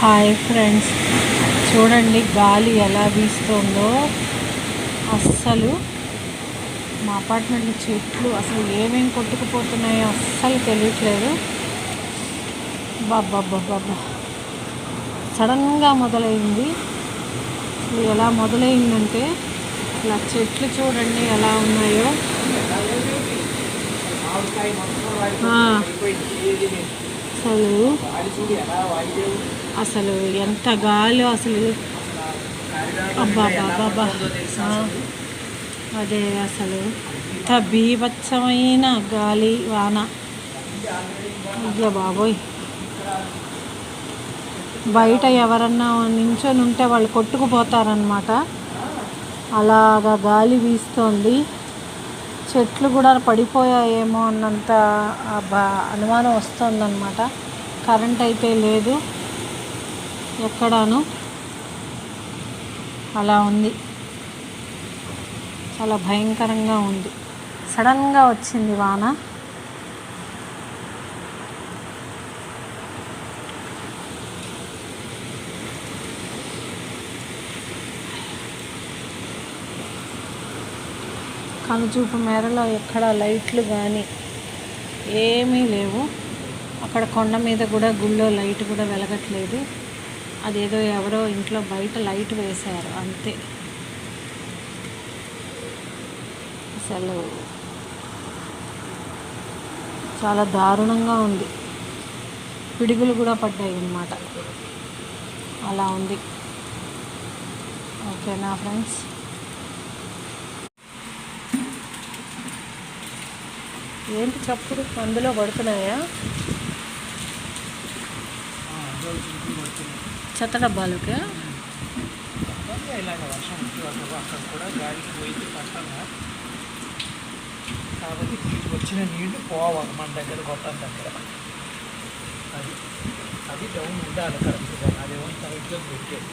Hi friends. చూడండి గాలి ఎలా వీస్తుందో. అస్సలు మా అపార్ట్మెంట్లో చెట్లు అసలు ఏమేమి కొట్టుకుపోతున్నాయో అస్సలు తెలియట్లేదు. బాబ్బా సడన్గా మొదలైంది. ఎలా మొదలైందంటే ఇలా చెట్లు చూడండి ఎలా ఉన్నాయో. అసలు అసలు ఎంత గాలి అసలు. అబ్బా బాబా అదే అసలు ఎంత బీభత్సమైన గాలి వాన. అయ్యా బాబోయ్. బయట ఎవరన్నా నించొని ఉంటే వాళ్ళు కొట్టుకుపోతారనమాట అలాగా గాలి వీస్తోంది. చెట్లు కూడా పడిపోయాయేమో అన్నంత ఆ అనుమానం వస్తుందన్నమాట. కరెంట్ అయితే లేదు. ఎక్కడాను? అలా ఉంది. చాలా భయంకరంగా ఉంది. సడన్గా వచ్చింది వాన. కనుచూపు మేరలో ఎక్కడ లైట్లు కానీ ఏమీ లేవు. అక్కడ కొండ మీద కూడా గుళ్ళో లైట్ కూడా వెలగట్లేదు. అదేదో ఎవరో ఇంట్లో బయట లైట్ వేశారు అంతే. అసలు చాలా దారుణంగా ఉంది. పిడుగులు కూడా పడ్డాయి అన్నమాట. అలా ఉంది. ఓకేనా ఫ్రెండ్స్? ఏంటి చప్పుడు? అందులో పడుతున్నాయా? చెత్త డబ్బాలకి? ఇలాగ వర్షం వచ్చి అక్కడ కూడా గాలికి పోయింది పట్టంగా కాబట్టి వీటికి వచ్చిన నీళ్ళు పోవాలి మన దగ్గర కొట్టం దగ్గర. అది అది డౌన్ ఉండాలి కరెక్ట్గా అదేమో కరెక్ట్గా పెట్టేది.